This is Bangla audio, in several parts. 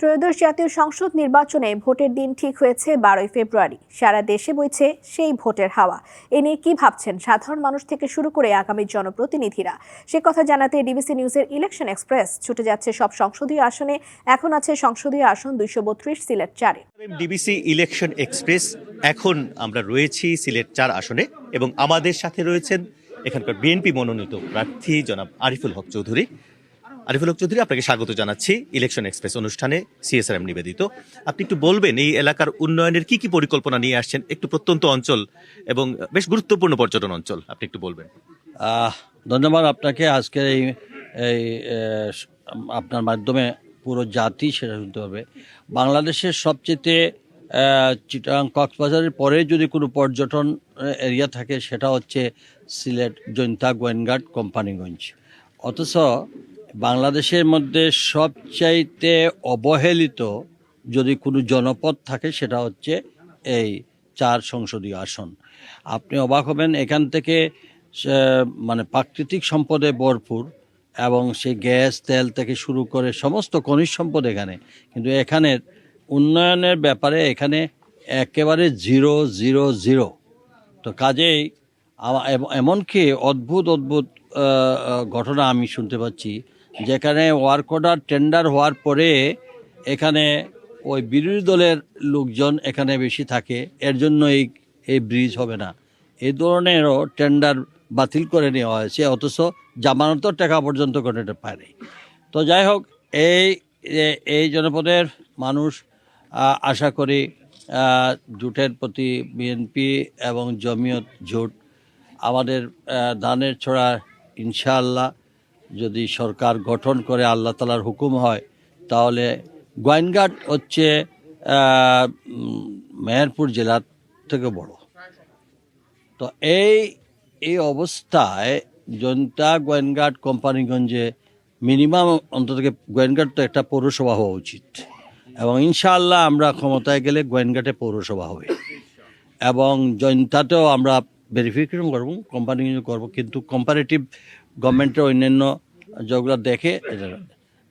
ত্রয়োদশ জাতীয় সংসদ নির্বাচনে ভোটের দিন ঠিক হয়েছে বারোই ফেব্রুয়ারি। সারা দেশে বইছে সেই ভোটের হাওয়া। এ নিয়ে কি ভাবছেন সাধারণ মানুষ থেকে শুরু করে আগামী জনপ্রতিনিধিরা? সে কথা জানাতে ডিবিসি নিউজের ইলেকশন এক্সপ্রেস ছুটে যাচ্ছে সব সংসদীয় আসনে। এখন আছে সংসদীয় আসন দুইশো বত্রিশ, সিলেট চারে। ডিবিসি ইলেকশন এক্সপ্রেস, এখন আমরা রয়েছি সিলেট চার আসনে এবং আমাদের সাথে রয়েছেন এখানকার বিএনপি মনোনীত প্রার্থী জনাব আরিফুল হক চৌধুরী। আরিফুল চৌধুরী, আপনাকে স্বাগত জানাচ্ছি ইলেকশন এক্সপ্রেস অনুষ্ঠানে সিএসআরএম নিবেদিত। আপনি একটু বলবেন, এই এলাকার উন্নয়নের কি কি পরিকল্পনা নিয়ে আসছেন? একটু প্রত্যন্ত অঞ্চল এবং বেশ গুরুত্বপূর্ণ পর্যটন অঞ্চল, আপনি একটু বলবেন। ধন্যবাদ আপনাকে। আজকের এই এই আপনার মাধ্যমে পুরো জাতি সেটা শুনতে পারবে বাংলাদেশের সবচেয়ে চিটাং কক্সবাজারের পরে যদি কোনো পর্যটন এরিয়া থাকে, সেটা হচ্ছে সিলেট, জৈন্তা, গোয়েনঘাট, কোম্পানিগঞ্জ। অথচ বাংলাদেশের মধ্যে সবচাইতে অবহেলিত যদি কোনো জনপদ থাকে, সেটা হচ্ছে এই চার সংসদীয় আসন। আপনি অবাক হবেন, এখান থেকে মানে প্রাকৃতিক সম্পদে ভরপুর এবং সে গ্যাস, তেল থেকে শুরু করে সমস্ত খনিজ সম্পদ এখানে। কিন্তু এখানের উন্নয়নের ব্যাপারে এখানে একেবারে জিরো জিরো জিরো। তো কাজেই এমনকি অদ্ভুত অদ্ভুত ঘটনা আমি শুনতে পাচ্ছি। যেখানে ওয়ার্ক অর্ডার টেন্ডার হওয়ার পরে এখানে ওই বিরোধী দলের লোকজন এখানে বেশি থাকে। এর জন্য এই এই ব্রিজ হবে না। এই ধরনেরও টেন্ডার বাতিল করে নেওয়া হয়েছে, অথচ জামানতের টাকা পর্যন্ত কোনোটা পায়নি। তো যাই হোক, এই এই জনপদের মানুষ আশা করি জোটের প্রতি বিএনপি এবং জমিয়ত জোট আমাদের ধানের ছড়া ইনশাআল্লাহ যদি সরকার গঠন করে আল্লাহ তালার হুকুম হয়, তাহলে গোয়েনঘাট হচ্ছে মেহেরপুর জেলার থেকে বড়। তো এই এই অবস্থায় জনতা গোয়েনঘাট কোম্পানিগঞ্জে মিনিমাম অন্তত গোয়েনঘাট তো একটা পৌরসভা হওয়া উচিত। এবং ইনশাআল্লাহ আমরা ক্ষমতায় গেলে গোয়েনঘাটে পৌরসভা হবে। এবং জয়ন্তাতেও আমরা ভেরিফিকেশন করব কোম্পানিগঞ্জ করব, কিন্তু কম্পারেটিভ গভর্নমেন্টের অন্যান্য যেগুলো দেখে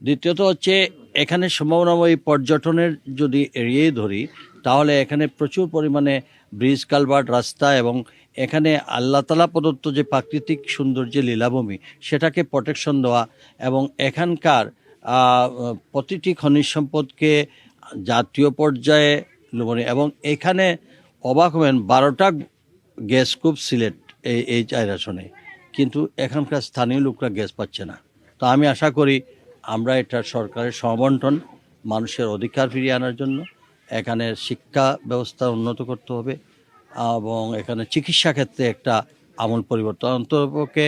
দ্বিতীয়ত হচ্ছে, এখানে সম্ভাবনাময় পর্যটনের যদি এড়িয়েই ধরি, তাহলে এখানে প্রচুর পরিমাণে ব্রিজ কালভার্ট রাস্তা এবং এখানে আল্লাহ তালা প্রদত্ত যে প্রাকৃতিক সৌন্দর্য লীলাভূমি, সেটাকে প্রোটেকশন দেওয়া এবং এখানকার প্রতিটি খনিজ সম্পদকে জাতীয় পর্যায়ে এবং এখানে অবাক হবেন, বারোটা গ্যাস কূপ সিলেট এই এই চার আসনে কিন্তু এখানকার স্থানীয় লোকরা গ্যাস পাচ্ছে না। তো আমি আশা করি আমরা এটা সরকারের সমবন্টন, মানুষের অধিকার ফিরিয়ে আনার জন্য এখানে শিক্ষা ব্যবস্থা উন্নত করতে হবে এবং এখানে চিকিৎসা ক্ষেত্রে একটা আমূল পরিবর্তন। অন্তপক্ষে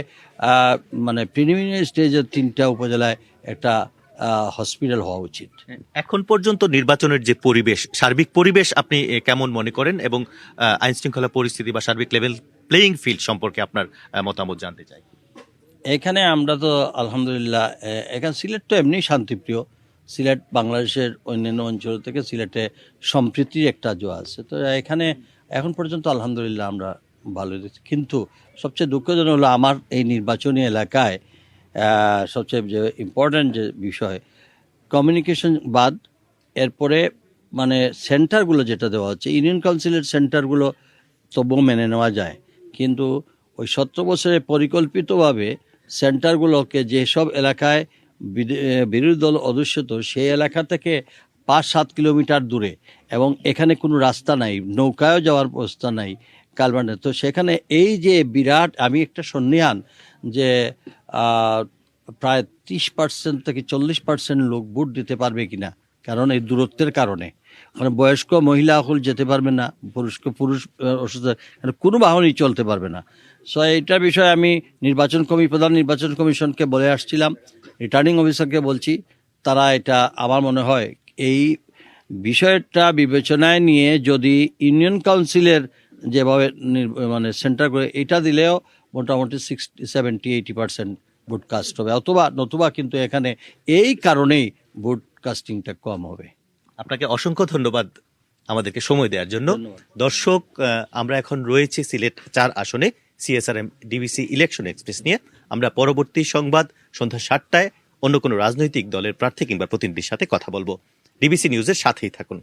মানে প্রিলিমিনারি স্টেজের তিনটা উপজেলায় একটা হসপিটাল হওয়া উচিত। এখন পর্যন্ত নির্বাচনের যে পরিবেশ সার্বিক পরিবেশ আপনি কেমন মনে করেন? এবং আইন শৃঙ্খলা পরিস্থিতি বা সার্বিক লেভেল প্লেইং ফিল্ড সম্পর্কে আপনার মতামত জানতে চাই। এখানে আমরা তো আলহামদুলিল্লাহ এখানে সিলেট তো এমনি শান্তিপ্রিয়। সিলেট বাংলাদেশের অন্যান্য অঞ্চল থেকে সিলেটে সম্প্রীতির একটা জো আছে। তো এখানে এখন পর্যন্ত আলহামদুলিল্লাহ আমরা ভালো দেখছি। কিন্তু সবচেয়ে দুঃখজনক হলো আমার এই নির্বাচনী এলাকায় সবচেয়ে যে ইম্পর্ট্যান্ট যে বিষয় কমিউনিকেশন বাদ, এরপরে মানে সেন্টারগুলো যেটা দেওয়া হচ্ছে ইউনিয়ন কাউন্সিলের সেন্টারগুলো তবুও মেনে নেওয়া যায়। কিন্তু ওই সতেরো বছরে পরিকল্পিতভাবে সেন্টারগুলোকে যেসব এলাকায় বিরোধী দল অধ্যুষিত সেই এলাকা থেকে পাঁচ সাত কিলোমিটার দূরে এবং এখানে কোনো রাস্তা নাই, নৌকায়ও যাওয়ার ব্যবস্থা নাই কালবান্ডে তো সেখানে এই যে বিরাট, আমি একটা সন্নিহান যে প্রায় ত্রিশ পার্সেন্ট থেকে চল্লিশ পার্সেন্ট লোক ভোট দিতে পারবে কিনা, কারণ এই দূরত্বের কারণে। মানে বয়স্ক মহিলা হল যেতে পারবে না পুরুষকে পুরুষ অসুস্থ মানে কোনো বাহনই চলতে পারবে না। সো এইটার বিষয়ে আমি নির্বাচন কমি, প্রধান নির্বাচন কমিশনকে বলে আসছিলাম, রিটার্নিং অফিসারকে বলছি, তারা এটা আমার মনে হয় এই বিষয়টা বিবেচনায় নিয়ে যদি ইউনিয়ন কাউন্সিলের যেভাবে মানে সেন্টার করে এটা দিলেও মোটামুটি sixty seventy eighty percent vote cast হবে। অথবা নতুবা কিন্তু এখানে এই কারণেই ভোট কাস্টিংটা কম হবে। আপনাকে অসংখ্য ধন্যবাদ আমাদেরকে সময় দেওয়ার জন্য। দর্শক আমরা এখন রয়েছি সিলেট চার আসনে সিএসআরএম ডিবিসি ইলেকশন এক্সপ্রেস নিয়ে। আমরা পরবর্তী সংবাদ সন্ধ্যা সাতটায় অন্য কোনো রাজনৈতিক দলের প্রার্থী কিংবা প্রতিনিধির সাথে কথা বলব। ডিবিসি নিউজের সাথেই থাকুন।